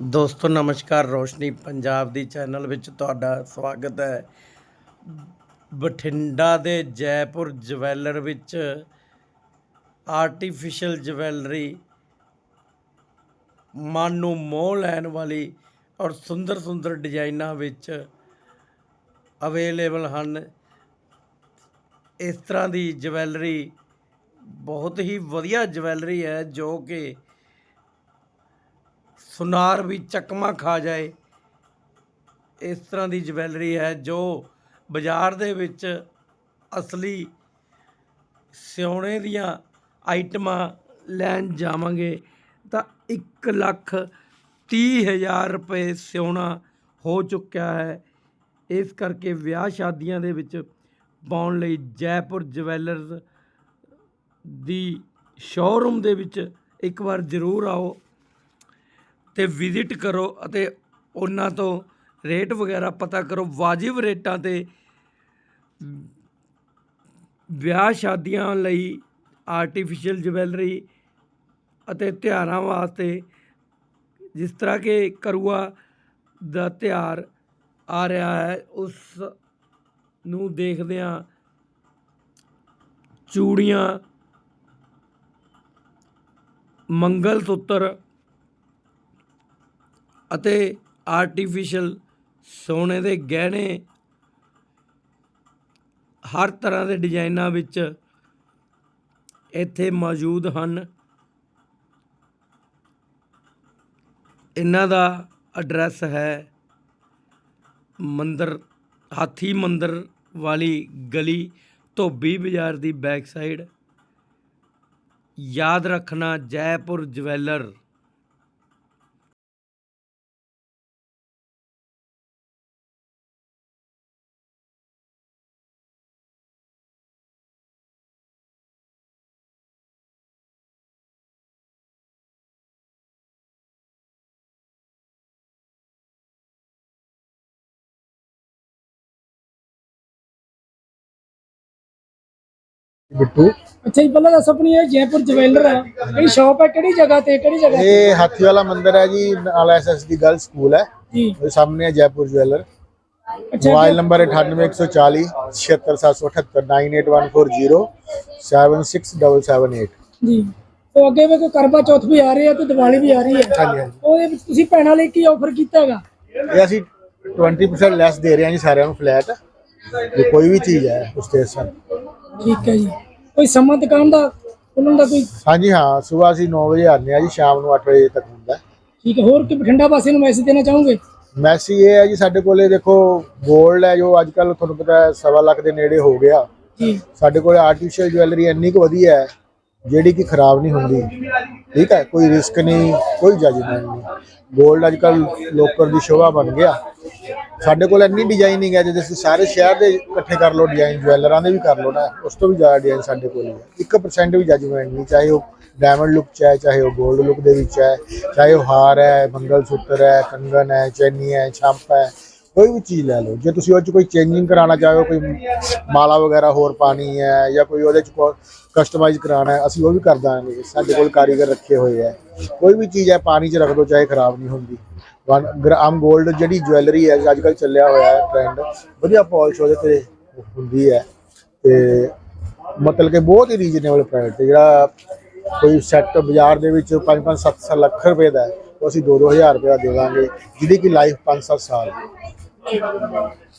ਦੋਸਤੋ, ਨਮਸਕਾਰ। ਰੋਸ਼ਨੀ ਪੰਜਾਬ ਦੀ ਚੈਨਲ ਵਿੱਚ ਤੁਹਾਡਾ ਸਵਾਗਤ ਹੈ। ਬਠਿੰਡਾ ਦੇ ਜੈਪੁਰ ਜਵੈਲਰ ਵਿੱਚ ਆਰਟੀਫੀਸ਼ੀਅਲ ਜਵੈਲਰੀ ਮਨ ਨੂੰ ਮੋਹ ਲੈਣ ਵਾਲੀ ਔਰ ਸੁੰਦਰ ਸੁੰਦਰ ਡਿਜ਼ਾਈਨਾਂ ਵਿੱਚ ਅਵੇਲੇਬਲ ਹਨ। ਇਸ ਤਰ੍ਹਾਂ ਦੀ ਜਵੈਲਰੀ ਬਹੁਤ ਹੀ ਵਧੀਆ ਜਵੈਲਰੀ ਹੈ ਜੋ ਕਿ ਸੁਨਾਰ ਵੀ ਚੱਕਮਾ ਖਾ ਜਾਏ। ਇਸ ਤਰ੍ਹਾਂ ਦੀ ਜਵੈਲਰੀ ਹੈ ਜੋ ਬਾਜ਼ਾਰ ਦੇ ਵਿੱਚ ਅਸਲੀ ਸਿਉਣੇ ਦੀਆਂ ਆਈਟਮਾਂ ਲੈਣ ਜਾਵਾਂਗੇ ਤਾਂ 1 ਲੱਖ ਤੀਹ ਹਜ਼ਾਰ ਰੁਪਏ ਸਿਉਣਾ ਹੋ ਚੁੱਕਿਆ ਹੈ। ਇਸ ਕਰਕੇ ਵਿਆਹ ਸ਼ਾਦੀਆਂ ਦੇ ਵਿੱਚ ਪਾਉਣ ਲਈ ਜੈਪੁਰ ਜਵੈਲਰਸ ਦੀ ਸ਼ੋਰੂਮ ਦੇ ਵਿੱਚ ਇੱਕ ਵਾਰ ਜ਼ਰੂਰ ਆਓ। ਤੇ ਵਿਜ਼ਿਟ ਕਰੋ ਅਤੇ ਉਹਨਾਂ ਤੋਂ ਰੇਟ ਵਗੈਰਾ ਪਤਾ ਕਰੋ। ਵਾਜਿਬ ਰੇਟਾਂ ਤੇ ਵਿਆਹ ਸ਼ਾਦੀਆਂ ਲਈ ਆਰਟੀਫੀਸ਼ੀਅਲ ਜਵੈਲਰੀ ਅਤੇ ਤਿਉਹਾਰਾਂ ਵਾਸਤੇ ਜਿਸ ਤਰ੍ਹਾਂ ਕਿ ਕਰੂਆ ਦਾ ਤਿਉਹਾਰ ਆ ਰਿਹਾ ਹੈ, ਉਸ ਨੂੰ ਦੇਖਦਿਆਂ ਚੂੜੀਆਂ, ਮੰਗਲ ਸੂਤਰ ਅਤੇ ਆਰਟੀਫਿਸ਼ਲ ਸੋਨੇ ਦੇ ਗਹਿਣੇ ਹਰ ਤਰ੍ਹਾਂ ਦੇ ਡਿਜ਼ਾਈਨਾਂ ਵਿੱਚ ਇੱਥੇ ਮੌਜੂਦ ਹਨ। ਇਹਨਾਂ ਦਾ ਐਡਰੈਸ ਹੈ ਮੰਦਰ, ਹਾਥੀ ਮੰਦਰ ਵਾਲੀ ਗਲੀ ਧੋਬੀ ਬਾਜ਼ਾਰ ਦੀ ਬੈਕ ਸਾਈਡ ਯਾਦ ਰੱਖਣਾ ਜੈਪੁਰ ਜਵੈਲਰ। ਬਿੱਟੂ। ਅੱਛਾ ਜੀ ਪਹਿਲਾਂ ਦੱਸੋ ਆਪਣੀ ਇਹ ਜੈਪੁਰ ਜਵੈਲਰ ਹੈ। ਕਿਹੜੀ ਸ਼ਾਪ ਹੈ ਕਿਹੜੀ ਜਗ੍ਹਾ ਤੇ ਕਿਹੜੀ ਜਗ੍ਹਾ ਤੇ? ਇਹ ਹਾਥੀ ਵਾਲਾ ਮੰਦਿਰ ਹੈ ਜੀ ਨਾਲ ਐਸਐਸਡੀ ਗਰਲ ਸਕੂਲ ਹੈ। ਜੀ। ਉਹਦੇ ਸਾਹਮਣੇ ਹੈ ਜੈਪੁਰ ਜਵੈਲਰ। ਮੋਬਾਈਲ ਨੰਬਰ 9814 76778 98140 76778 ਜੀ। ਤੋਂ ਅੱਗੇ ਵੀ ਕੋਈ ਕਰਵਾ ਚੌਥ ਵੀ ਆ ਰਹੀ ਹੈ ਤੇ ਦੀਵਾਲੀ ਵੀ ਆ ਰਹੀ ਹੈ। ਹਾਂਜੀ ਹਾਂਜੀ। ਉਹਦੇ ਵਿੱਚ ਤੁਸੀਂ ਭੈਣਾਂ ਲਈ ਕੀ ਆਫਰ ਕੀਤਾ ਹੈਗਾ? ਇਹ ਅਸੀਂ 20% ਲੈਸ ਦੇ ਰਹੇ ਹਾਂ ਜੀ ਸਾਰਿਆਂ ਨੂੰ ਫਲੈਟ ਜੇ ਕੋਈ ਵੀ ਚੀਜ਼ ਹੈ ਉਸ ਤੇ ਸਰ ਠੀਕ ਹੈ ਜੀ। ਕੋਈ ਸਮਾਂ ਦੁਕਾਨ ਦਾ? ਉਹਨਾਂ ਦਾ ਕੋਈ ਹਾਂਜੀ ਹਾਂ ਸਵੇਰ ਅਸੀਂ 9 ਵਜੇ ਆਉਂਦੇ ਹਾਂ ਜੀ ਸ਼ਾਮ ਨੂੰ 8 ਵਜੇ ਤੱਕ ਹੁੰਦਾ ਹੈ। ਠੀਕ ਹੈ ਹੋਰ ਕਿ ਬਠਿੰਡਾ ਵਾਸੀ ਨੂੰ ਮੈਸੇਜ ਦੇਣਾ ਚਾਹੋਗੇ? ਮੈਸੇਜ ਇਹ ਹੈ ਜੀ ਸਾਡੇ ਕੋਲੇ ਦੇਖੋ 골ਡ ਹੈ ਜੋ ਅੱਜ ਕੱਲ ਤੁਹਾਨੂੰ ਪਤਾ ਹੈ ਸਵਾ ਲੱਖ ਦੇ ਨੇੜੇ ਹੋ ਗਿਆ। ਜੀ। ਸਾਡੇ ਕੋਲ ਆਰਟੀਫੀਸ਼ੀਅਲ ਜੁਐਲਰੀ ਇੰਨੀ ਕੁ ਵਧੀਆ ਹੈ ਜਿਹੜੀ ਕਿ ਖਰਾਬ ਨਹੀਂ ਹੁੰਦੀ। ਠੀਕ ਹੈ ਕੋਈ ਰਿਸਕ ਨਹੀਂ ਕੋਈ ਜਜਮੈਂਟ ਨਹੀਂ। 골ਡ ਅੱਜ ਕੱਲ ਲੋਕਰ ਦੀ ਸ਼ੋਭਾ ਬਣ ਗਿਆ। ਸਾਡੇ ਕੋਲ ਇੰਨੀ ਡਿਜ਼ਾਈਨਿੰਗ ਹੈ ਜੇ ਤੁਸੀਂ ਸਾਰੇ ਸ਼ਹਿਰ ਦੇ ਇਕੱਠੇ ਕਰ ਲਓ ਡਿਜ਼ਾਈਨ ਜੁਐਲਰਾਂ ਦੇ ਵੀ ਕਰ ਲਓ ਨਾ, ਉਸ ਤੋਂ ਵੀ ਜ਼ਿਆਦਾ ਡਿਜ਼ਾਈਨ ਸਾਡੇ ਕੋਲ ਹੈ 1% ਵੀ ਜਜਮੈਂਟ ਨਹੀਂ, ਚਾਹੇ ਉਹ ਡਾਇਮੰਡ ਲੁੱਕ ਚ ਹੈ, ਚਾਹੇ ਉਹ 골ਡ ਲੁੱਕ ਦੇ ਵਿੱਚ ਹੈ, ਚਾਹੇ ਉਹ ਹਾਰ ਹੈ ਮੰਗਲ ਸੂਤਰ ਹੈ ਕੰਗਨ ਹੈ, ਚੈਨੀ ਹੈ, ਛੰਪ ਹੈ ਕੋਈ ਵੀ ਚੀਜ਼ ਲੈ ਲਓ। ਜੇ ਤੁਸੀਂ ਉਹ ਚ ਕੋਈ ਚੇਂਜਿੰਗ ਕਰਾਉਣਾ ਚਾਹੋ, ਕੋਈ ਮਾਲਾ ਵਗੈਰਾ ਹੋਰ ਪਾਣੀ ਹੈ ਜਾਂ ਕੋਈ ਉਹਦੇ ਚ ਕਸਟਮਾਈਜ਼ ਕਰਾਉਣਾ ਹੈ, ਅਸੀਂ ਉਹ ਵੀ ਕਰ ਦਾਂਗੇ। ਸਾਡੇ ਕੋਲ ਕਾਰੀਗਰ ਰੱਖੇ ਹੋਏ ਹੈ। ਕੋਈ ਵੀ ਚੀਜ਼ ਹੈ, ਪਾਣੀ ਚ ਰੱਖ ਦਿਓ ਚਾਹੇ ਖਰਾਬ ਨਹੀਂ ਹੁੰਦੀ। 1 ਗ੍ਰਾਮ 골ਡ ਜਿਹੜੀ ਜੁਐਲਰੀ ਹੈ, ਅੱਜ ਕੱਲ ਚੱਲਿਆ ਹੋਇਆ ਹੈ ਟ੍ਰੈਂਡ ਵਧੀਆ ਪਾਲਿਸ਼ ਉਹਦੇ ਤੇ ਹੁੰਦੀ ਹੈ। ਤੇ ਮਤਲਬ ਕਿ ਬਹੁਤ ਹੀ ਰੀਜ਼ਨੇਬਲ ਪ੍ਰਾਈਸ ਤੇ ਜਿਹੜਾ ਕੋਈ ਸੈੱਟ ਬਾਜ਼ਾਰ ਦੇ ਵਿੱਚ 5-5 7 ਲੱਖ ਰੁਪਏ ਦਾ ਹੈ, ਉਹ ਅਸੀਂ 2-2000 ਰੁਪਏ ਦਾ ਦੇਵਾਂਗੇ ਜਿਹਦੀ ਕਿ ਲਾਈਫ 5-7 ਸਾਲ। ਹੈ।